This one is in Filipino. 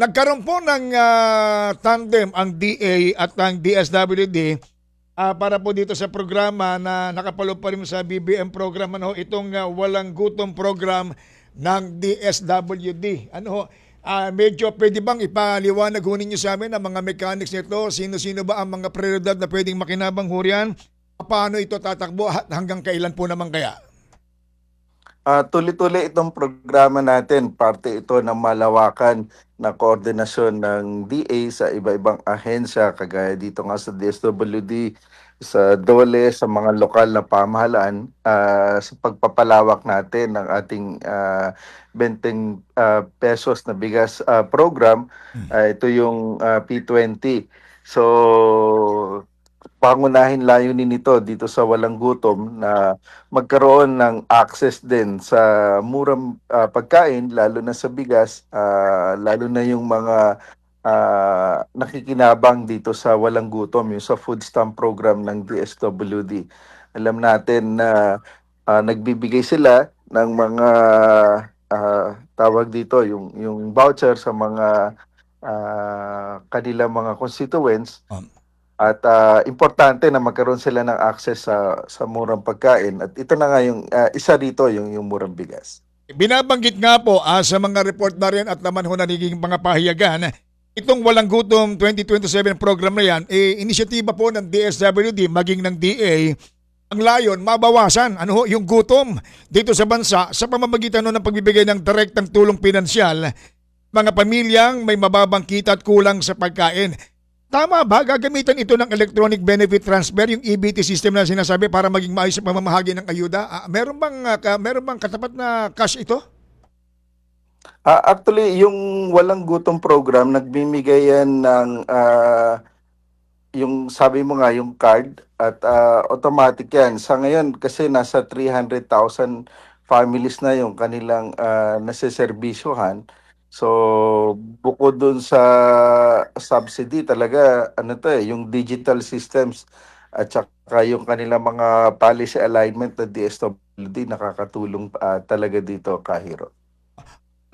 nagkaroon po ng ah, tandem ang DA at ang DSWD ah, para po dito sa programa na nakapalo pa rin sa BBM program ano itong ah, walang gutom program ng DSWD. Ano ah, medyo pwede bang ipaliwanag ho ninyo sa amin ang mga mechanics nito? Sino-sino ba ang mga prioridad na pwedeng makinabang ho riyan? Paano ito tatakbo at hanggang kailan po naman kaya? Ah, tuloy-tuloy itong programa natin. Parte ito ng malawakan na koordinasyon ng DA sa iba-ibang ahensya kagaya dito nga sa DSWD, sa DOLE, sa mga lokal na pamahalaan ah, sa pagpapalawak natin ng ating ah, 20 ah, pesos na bigas ah, program. Ah, ito yung ah, P20. So, pangunahin layunin nito dito sa walang gutom na magkaroon ng access din sa murang ah, pagkain lalo na sa bigas ah, lalo na yung mga ah, nakikinabang dito sa walang gutom yung sa food stamp program ng DSWD alam natin na ah, nagbibigay sila ng mga ah, tawag dito yung yung voucher sa mga ah, kanilang mga constituents Um. At ah, importante na magkaroon sila ng access sa sa murang pagkain at ito na nga yung ah, isa dito yung yung murang bigas. Binabanggit nga po ah, sa mga report na rin at naman ho nagiging mga pahayagan, itong Walang Gutom 2027 program na yan, eh, inisyatiba po ng DSWD maging ng DA, ang layon, mabawasan ano ho, yung gutom dito sa bansa sa pamamagitan ng pagbibigay ng direktang tulong pinansyal mga pamilyang may mababang kita at kulang sa pagkain. Tama ba? Gagamitan ito ng electronic benefit transfer, yung EBT system na sinasabi para maging maayos sa pamamahagi ng ayuda? Ah, meron bang ka, meron bang katapat na cash ito? Ah, actually yung walang gutom program nagbibigay yan ng ah, yung sabi mo nga yung card at ah, automatic yan. Sa ngayon kasi nasa 300,000 families na yung kanilang uh, naseserbisyohan. So bukod dun sa subsidy talaga ano to eh yung digital systems at saka yung kanilang mga policy alignment na DSWD nakakatulong ah, talaga dito kahiro.